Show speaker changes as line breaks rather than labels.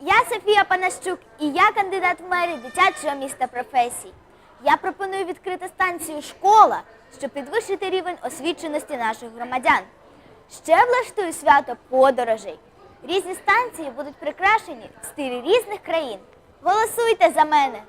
Я Софія Панащук і я кандидат в мері дитячого міста професій. Я пропоную відкрити станцію школа, щоб підвищити рівень освіченості наших громадян. Ще влаштую свято подорожей. Різні станції будуть прикрашені в стилі різних країн. Голосуйте за мене!